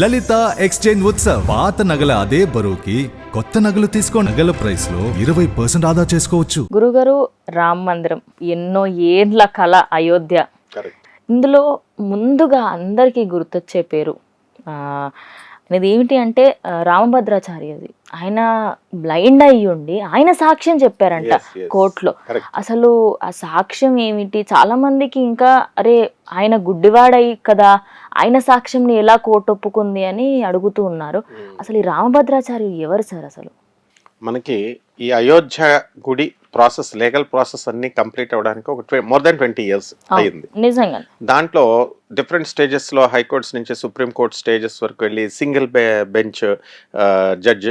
లలిత exchange Utsav. పాత నగల అదే బరువుకి కొత్త నగలు తీసుకో నగల ప్రైస్లో ఇరవై పర్సెంట్ ఆదా చేసుకోవచ్చు. గురుగారు రామ మందిరం. ఎన్నో ఏండ్ల కళ అయోధ్య. కరెక్ట్ ఇందులో ముందుగా అందరికీ గుర్తొచ్చే పేరు ఆ, అనేది ఏమిటి అంటే రామభద్రాచార్యది ఆయన బ్లైండ్ అయ్యి ఉండి ఆయన సాక్ష్యం చెప్పారంట. కోర్టులో. అసలు ఆ సాక్ష్యం ఏమిటి? చాలా మందికి ఇంకా అరే ఆయన గుడ్డివాడయి కదా ఆయన సాక్ష్యంని ఎలా కోర్టు ఒప్పుకుంది అని అడుగుతూ ఉన్నారు. అసలు ఈ రామభద్రాచార్య ఎవరు సార్ అసలు? మనకి ఈ అయోధ్య గుడి ప్రాసెస్ లీగల్ ప్రాసెస్ అన్ని కంప్లీట్ అవ్వడానికి ఒక మోర్ దాన్ ట్వంటీ ఇయర్స్ అయింది నిజంగా. దాంట్లో డిఫరెంట్ స్టేజెస్లో హైకోర్ట్స్ నుంచి సుప్రీం కోర్ట్ స్టేజెస్ వరకు వెళ్ళి సింగిల్ బె బెంచ్ జడ్జ్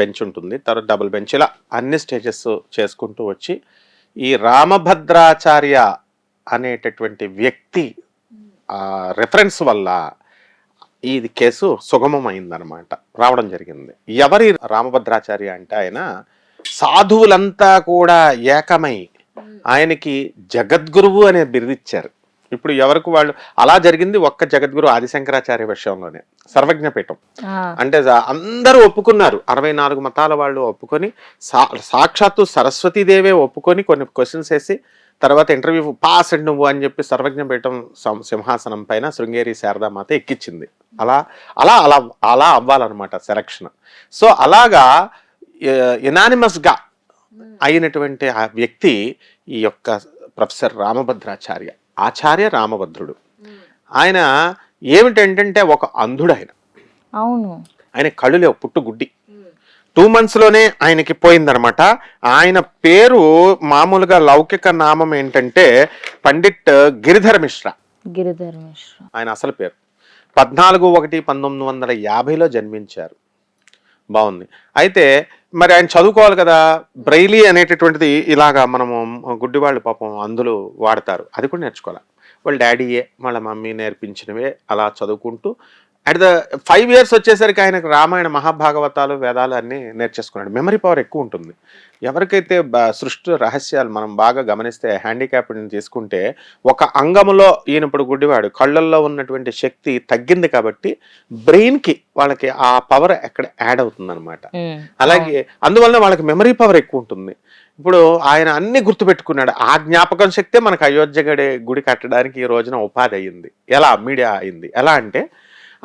బెంచ్ ఉంటుంది. తర్వాత డబుల్ బెంచ్ ఇలా అన్ని స్టేజెస్ చేసుకుంటూ వచ్చి ఈ రామభద్రాచార్య అనేటటువంటి వ్యక్తి రెఫరెన్స్ వల్ల ఇది కేసు సుగమమైందనమాట రావడం జరిగింది. ఎవరి రామభద్రాచార్య అంటే ఆయన సాధువులంతా కూడా ఏకమై ఆయనకి జగద్గురువు అనే బిరుదిచ్చారు. ఇప్పుడు ఎవరికి వాళ్ళు అలా జరిగింది ఒక్క జగద్గురు ఆదిశంకరాచార్య విషయంలోనే సర్వజ్ఞపీఠం. అంటే అందరూ ఒప్పుకున్నారు. అరవై నాలుగు మతాల వాళ్ళు ఒప్పుకొని సా సాక్షాత్తు సరస్వతీదేవే ఒప్పుకొని కొన్ని క్వశ్చన్స్ వేసి తర్వాత ఇంటర్వ్యూ పాస్ అండ్ నువ్వు అని చెప్పి సర్వజ్ఞపీఠం సింహాసనం పైన శృంగేరి శారదామాత ఎక్కించింది అలా అలా అలా అలా అవ్వాలన్నమాట సెలక్షన్ సో అలాగా ఎనానిమస్గా అయినటువంటి ఆ వ్యక్తి ఈ యొక్క ప్రొఫెసర్ రామభద్రాచార్య ఆచార్య రామభద్రుడు. ఆయన ఏమిటంటే ఒక అంధుడు ఆయన అవును. ఆయన కళ్ళు లేవు పుట్టు గుడ్డి టూ మంత్స్లోనే ఆయనకి పోయిందనమాట. ఆయన పేరు మామూలుగా లౌకిక నామం ఏంటంటే పండిట్ గిరిధర మిశ్రా. గిరిధర్ మిశ్రా. ఆయన అసలు పేరు. పద్నాలుగు ఒకటి పంతొమ్మిది వందల యాభైలో జన్మించారు. బాగుంది. అయితే మరి ఆయన చదువుకోవాలి కదా బ్రైలీ అనేటటువంటిది ఇలాగా మనము గుడ్డి వాళ్ళు పాపం అందులో వాడతారు. అది కూడా నేర్చుకోవాలి. వాళ్ళ డాడీయే వాళ్ళ మమ్మీ నేర్పించినవే అలా చదువుకుంటూ అట్ ద ఫైవ్ ఇయర్స్ వచ్చేసరికి ఆయనకు రామాయణ మహాభాగవతాలు వేదాలు అన్నీ నేర్చేసుకున్నాడు. మెమరీ పవర్ ఎక్కువ ఉంటుంది. ఎవరికైతే సృష్టి రహస్యాలు మనం బాగా గమనిస్తే హ్యాండిక్యాప్ని తీసుకుంటే ఒక అంగములో ఈయన ఇప్పుడు గుడ్డివాడు. కళ్ళల్లో ఉన్నటువంటి శక్తి తగ్గింది కాబట్టి బ్రెయిన్కి వాళ్ళకి ఆ పవర్ ఎక్కడ యాడ్ అవుతుంది ఉమ్, అలాగే అందువలన వాళ్ళకి మెమరీ పవర్ ఎక్కువ ఉంటుంది. ఇప్పుడు ఆయన అన్ని గుర్తుపెట్టుకున్నాడు. ఆ జ్ఞాపకం శక్తే మనకు అయోధ్య గడి గుడి కట్టడానికి ఈ రోజున ఉపాధి అయ్యింది. ఎలా? మీడియా అయింది ఎలా అంటే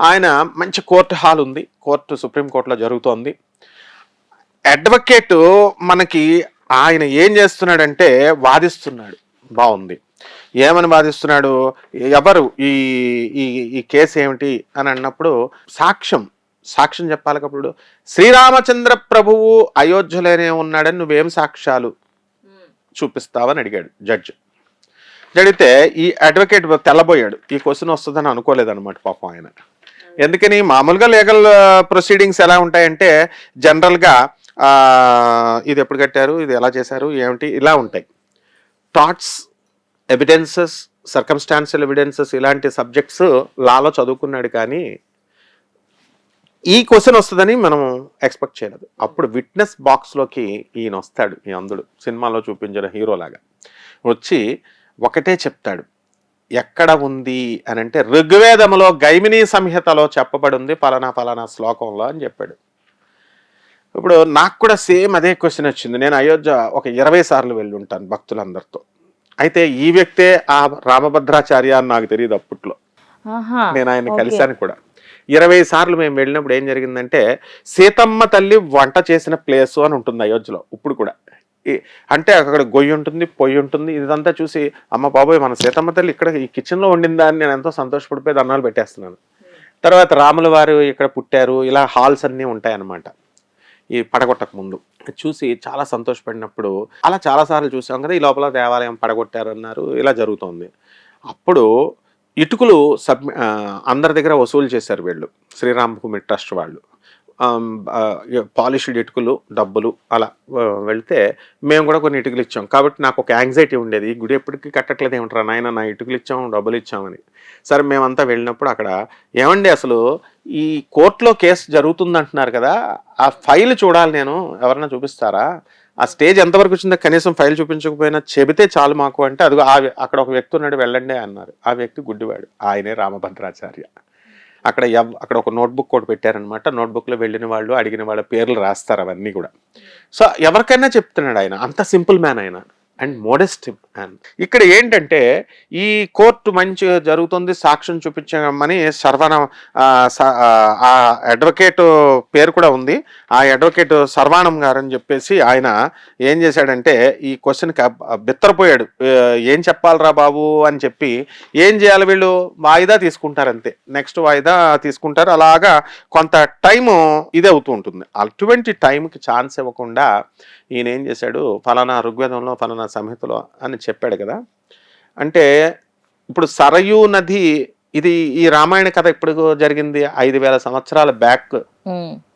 ఆయన మంచి కోర్టు హాల్ ఉంది. కోర్టు సుప్రీం కోర్టులో జరుగుతోంది. అడ్వకేట్ మనకి ఆయన ఏం చేస్తున్నాడంటే వాదిస్తున్నాడు. బాగుంది. ఏమని వాదిస్తున్నాడు? ఎవరు? ఈ ఈ ఈ కేసు ఏమిటి? అని అన్నప్పుడు సాక్ష్యం సాక్ష్యం చెప్పాలి కప్పుడు శ్రీరామచంద్ర ప్రభువు అయోధ్యలోనే ఉన్నాడని నువ్వేం సాక్ష్యాలు చూపిస్తావని అడిగాడు జడ్జ్. అడిగితే ఈ అడ్వకేట్ తెల్లబోయాడు. ఈ క్వశ్చన్ వస్తుందని అనుకోలేదన్నమాట పాపం ఆయన. ఎందుకని మామూలుగా లీగల్ ప్రొసీడింగ్స్ uh, ఎలా ఉంటాయంటే జనరల్గా ఇది ఎప్పుడు కట్టారు ఇది ఎలా చేశారు ఏమిటి ఇలా ఉంటాయి. థాట్స్ ఎవిడెన్సెస్ సర్కమ్స్టాన్షియల్ ఎవిడెన్సెస్ ఇలాంటి సబ్జెక్ట్స్ లాలో చదువుకున్నాడు కానీ ఈ క్వశ్చన్ వస్తుందని మనం ఎక్స్పెక్ట్ చేయలేదు. అప్పుడు విట్నెస్ బాక్స్లోకి ఈయన వస్తాడు ఈ అందుడు సినిమాలో చూపించిన హీరోలాగా వచ్చి ఒకటే చెప్తాడు. ఎక్కడ ఉంది అని అంటే ఋగ్వేదములో గైమిని సంహితలో చెప్పబడి ఉంది ఫలానా ఫలానా శ్లోకంలో అని చెప్పాడు. ఇప్పుడు నాకు కూడా సేమ్ అదే క్వశ్చన్ వచ్చింది. నేను అయోధ్య ఒక ఇరవై సార్లు వెళ్ళి ఉంటాను భక్తులందరితో. అయితే ఈ వ్యక్తే ఆ రామభద్రాచార్య అని నాకు తెలియదు అప్పట్లో. నేను ఆయన. కలిశాను కూడా. ఇరవై సార్లు మేము వెళ్ళినప్పుడు ఏం జరిగిందంటే సీతమ్మ తల్లి వంట చేసిన ప్లేస్ అని ఉంటుంది అయోధ్యలో ఇప్పుడు కూడా. అంటే అక్కడ గొయ్యి ఉంటుంది పొయ్యి ఉంటుంది. ఇదంతా చూసి అమ్మ బాబోయ్ మన సీతమ్మ తల్లి ఇక్కడ ఈ కిచెన్లో వండిందా అని నేను ఎంతో సంతోషపడిపోయి దండాలు పెట్టేస్తున్నాను. తర్వాత రాముల వారు ఇక్కడ పుట్టారు. ఇలా హాల్స్ అన్నీ ఉంటాయన్నమాట. ఈ పడగొట్టక ముందు. చూసి చాలా సంతోషపడినప్పుడు అలా చాలాసార్లు చూసాం కదా ఈ లోపల దేవాలయం పడగొట్టారు అన్నారు ఇలా జరుగుతోంది. అప్పుడు ఇటుకలు సబ్ అందరి దగ్గర వసూలు చేశారు వీళ్ళు. శ్రీరామభూమి ట్రస్ట్ వాళ్ళు. పాలిష్డ్ ఇటుకలు డబ్బులు అలా వెళితే వెళ్తే మేము కూడా కొన్ని ఇటుకలు ఇచ్చాం. కాబట్టి నాకు ఒక యాంగ్జైటీ ఉండేది. ఈ గుడి ఎప్పటికీ కట్టట్లేదు. ఏమంటారా నాయన నా ఇటుకలు ఇచ్చాము డబ్బులు ఇచ్చామని సరే మేమంతా వెళ్ళినప్పుడు అక్కడ ఏమండి అసలు ఈ కోర్టులో కేసు జరుగుతుంది అంటున్నారు కదా ఆ ఫైల్ చూడాలి నేను. ఎవరైనా చూపిస్తారా? ఆ స్టేజ్ ఎంతవరకు వచ్చిందో కనీసం ఫైల్ చూపించకపోయినా చెబితే చాలు మాకు అంటే అది అక్కడ ఒక వ్యక్తి ఉన్నాడు వెళ్ళండి అన్నారు. ఆ వ్యక్తి గుడ్డివాడు ఆయనే రామభద్రాచార్య. అక్కడ ఎవ్ అక్కడ ఒక నోట్బుక్ కూడా పెట్టారనమాట నోట్బుక్లో వెళ్ళిన వాళ్ళు అడిగిన వాళ్ళ పేర్లు రాస్తారు అవన్నీ కూడా. సో ఎవరికైనా చెప్తున్నాడు ఆయన అంత సింపుల్ మ్యాన్ ఆయన. అండ్ మోడెస్ట్ అండ్ ఇక్కడ ఏంటంటే ఈ కోర్టు మంచిగా జరుగుతుంది సాక్ష్యం చూపించమని సర్వన ఆ, స- ఆ అడ్వకేట్ పేరు కూడా ఉంది. ఆ అడ్వకేట్ సర్వాణం గారు అని చెప్పేసి ఆయన ఏం చేశాడంటే ఈ క్వశ్చన్కి బిత్తరపోయాడు. ఏం చెప్పాలరా బాబు అని చెప్పి ఏం చేయాలి వీళ్ళు? వాయిదా తీసుకుంటారు అంతే నెక్స్ట్ వాయిదా తీసుకుంటారు. అలాగా కొంత టైము ఇదే అవుతూ ఉంటుంది. అటువంటి టైంకి ఛాన్స్ ఇవ్వకుండా ఈయన ఏం చేశాడు? ఫలానా ఋగ్వేదంలో ఫలానా సంహితలో అని చెప్పాడు కదా. అంటే ఇప్పుడు సరయూ నది ఇది ఈ రామాయణ కథ ఇప్పుడు జరిగింది? ఐదు వేల సంవత్సరాల బ్యాక్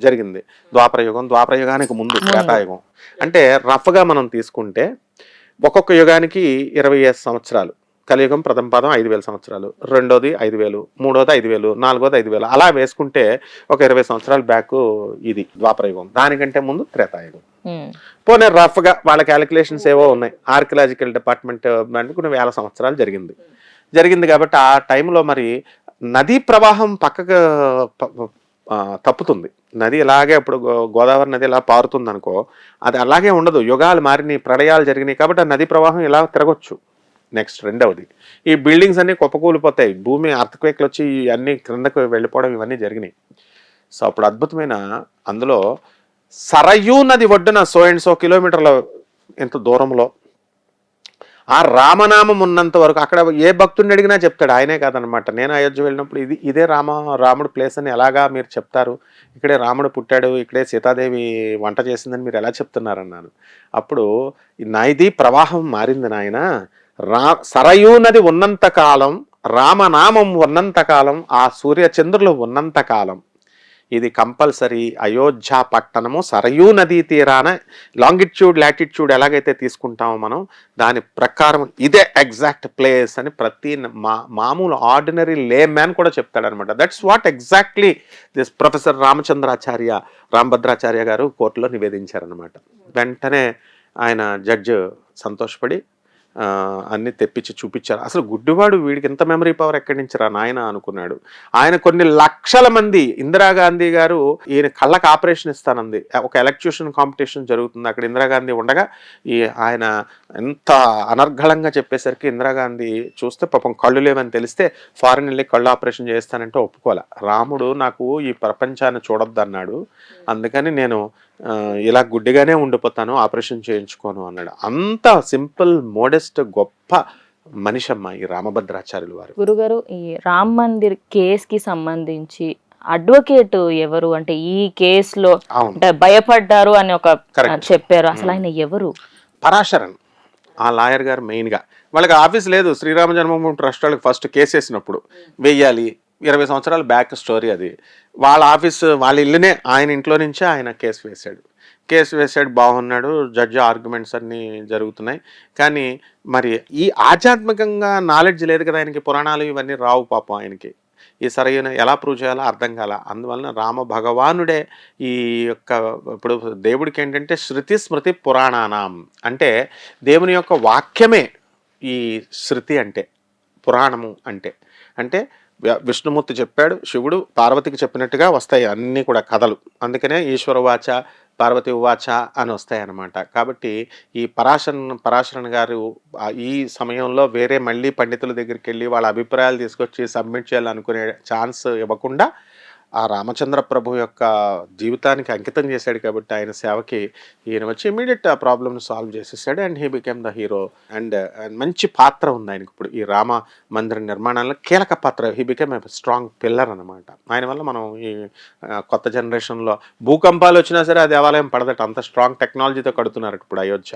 జరిగింది. ద్వాపర యుగం ద్వాపర యుగానికి ముందు త్రేతాయుగం అంటే రఫ్గా మనం తీసుకుంటే ఒక్కొక్క యుగానికి ఇరవై సంవత్సరాలు. కలియుగం ప్రథమ పాదం ఐదు వేల సంవత్సరాలు రెండోది ఐదు వేలు మూడోది ఐదు వేలు నాలుగోది ఐదు వేలు అలా వేసుకుంటే ఒక ఇరవై సంవత్సరాల బ్యాక్ ఇది ద్వాపర యుగం దానికంటే ముందు త్రేతాయుగం. పోనీ రఫ్గా వాళ్ళ క్యాలిక్యులేషన్స్ ఏవో ఉన్నాయి. ఆర్కియలాజికల్ డిపార్ట్మెంట్ కొన్ని వేల సంవత్సరాలు జరిగింది. జరిగింది కాబట్టి ఆ టైంలో మరి నదీ ప్రవాహం పక్కకు తప్పుతుంది. నది ఇలాగే ఇప్పుడు గోదావరి నది ఇలా పారుతుంది అనుకో అది అలాగే ఉండదు. యుగాలు మారినాయి ప్రళయాలు జరిగినాయి కాబట్టి ఆ నదీ ప్రవాహం ఇలా తిరగొచ్చు. నెక్స్ట్ రెండవది. ఈ బిల్డింగ్స్ అన్ని కుప్పకూలిపోతాయి. భూమి అర్థక్వేక్లు వచ్చి ఇవన్నీ క్రిందకు వెళ్ళిపోవడం ఇవన్నీ జరిగినాయి. సో అప్పుడు అద్భుతమైన అందులో సరయూ నది ఒడ్డున సో అండ్ సో కిలోమీటర్ల ఎంత దూరంలో ఆ రామనామం ఉన్నంత వరకు అక్కడ ఏ భక్తుడిని అడిగినా చెప్తాడు. ఆయనే కాదనమాట నేను అయోధ్య వెళ్ళినప్పుడు ఇది ఇదే రామ రాముడు ప్లేస్ అని ఎలాగా మీరు చెప్తారు? ఇక్కడే రాముడు పుట్టాడు ఇక్కడే సీతాదేవి వంట చేసిందని మీరు ఎలా చెప్తున్నారన్నాను. అప్పుడు నైది ప్రవాహం మారింది నాయన. రా సరయూ నది ఉన్నంత కాలం రామనామం ఉన్నంత కాలం ఆ సూర్య చంద్రులు ఇది కంపల్సరీ అయోధ్య పట్టణము సరయూ నదీ తీరాన లాంగిట్యూడ్ లాటిట్యూడ్ ఎలాగైతే తీసుకుంటామో మనం దాని ప్రకారం ఇదే ఎగ్జాక్ట్ ప్లేస్ అని ప్రతి మా మామూలు ఆర్డినరీ లే మ్యాన్ కూడా చెప్తాడనమాట. That's what exactly this professor Ramachandracharya Rambhadracharya garu కోర్టులో నివేదించారనమాట. వెంటనే ఆయన జడ్జ్ సంతోషపడి అన్ని తెప్పించి చూపించారు. అసలు గుడ్డివాడు వీడికి ఎంత మెమరీ పవర్ ఎక్కడి నుంచి రా నాయన అనుకున్నాడు. ఆయన కొన్ని లక్షల మంది ఇందిరాగాంధీ గారు ఈయన కళ్ళకి ఆపరేషన్ ఇస్తానంది. ఒక ఎలక్ట్యూషన్ కాంపిటీషన్ జరుగుతుంది. అక్కడ ఇందిరాగాంధీ ఉండగా ఈ ఆయన ఎంత అనర్గళంగా చెప్పేసరికి ఇందిరాగాంధీ చూస్తే పాపం కళ్ళు లేవని తెలిస్తే ఫారెన్ వెళ్ళి కళ్ళు ఆపరేషన్ చేస్తానంటే ఒప్పుకోలే రాముడు నాకు ఈ ప్రపంచాన్ని చూడొద్దు అన్నాడు అందుకని నేను ఇలా గుడ్డిగానే ఉండిపోతాను ఆపరేషన్ చేయించుకోను అన్నాడు. అంత సింపుల్ మోడెస్ట్ గొప్ప మనిషి అమ్మ ఈ రామభద్రాచార్యులు వారు. గురుగారు ఈ రామ్ మందిర్ కేస్కి సంబంధించి అడ్వకేట్ ఎవరు? అంటే ఈ కేసులో అంటే భయపడ్డారు అని ఒక. చెప్పారు. అసలు ఆయన ఎవరు? పరాశరన్. ఆ లాయర్ గారు మెయిన్గా. వాళ్ళకి ఆఫీస్ లేదు. శ్రీరామ జన్మభూమి ట్రస్ట్ వాళ్ళకి ఫస్ట్ కేసు వేసినప్పుడు. వెయ్యాలి ఇరవై సంవత్సరాల బ్యాక్ స్టోరీ అది. వాళ్ళ ఆఫీస్ వాళ్ళ ఇల్లునే ఆయన ఇంట్లో నుంచే ఆయన కేసు వేశాడు. కేసు వేసాడు బాగున్నాడు జడ్జి ఆర్గ్యుమెంట్స్ అన్నీ జరుగుతున్నాయి. కానీ మరి ఈ ఆధ్యాత్మికంగా నాలెడ్జ్ లేదు కదా ఆయనకి పురాణాలు ఇవన్నీ రావు పాపం ఆయనకి. ఈ సరైన ఎలా ప్రూవ్ చేయాలో అర్థం కాల. అందువలన రామ భగవానుడే ఈ యొక్క ఇప్పుడు దేవుడికి ఏంటంటే శృతి స్మృతి పురాణానాం. అంటే దేవుని యొక్క వాక్యమే ఈ శృతి అంటే పురాణము అంటే. అంటే విష్ణుమూర్తి చెప్పాడు శివుడు పార్వతికి చెప్పినట్టుగా వస్తాయి అన్నీ కూడా కథలు. అందుకనే ఈశ్వర వాచ పార్వతి ఉవాచ అని వస్తాయన్నమాట కాబట్టి ఈ పరాశరన్ పరాశరన్ గారు ఈ సమయంలో వేరే మళ్ళీ పండితుల దగ్గరికి వెళ్ళి వాళ్ళ అభిప్రాయాలు తీసుకొచ్చి సబ్మిట్ చేయాలనుకునే ఛాన్స్ ఇవ్వకుండా ఆ రామచంద్ర ప్రభు యొక్క జీవితానికి అంకితం చేశాడు కాబట్టి ఆయన సేవకి ఈయన వచ్చి ఇమీడియట్ ఆ ప్రాబ్లమ్ని సాల్వ్ చేసేసాడు and he became the hero and మంచి పాత్ర ఉంది ఆయనకి ఇప్పుడు. ఈ రామ మందిర నిర్మాణంలో కీలక పాత్ర. He became a strong pillar అనమాట ఆయన వల్ల మనం ఈ కొత్త జనరేషన్లో భూకంపాలు వచ్చినా సరే ఆ దేవాలయం పడదట. అంత స్ట్రాంగ్ టెక్నాలజీతో కడుతున్నారు ఇప్పుడు అయోధ్య.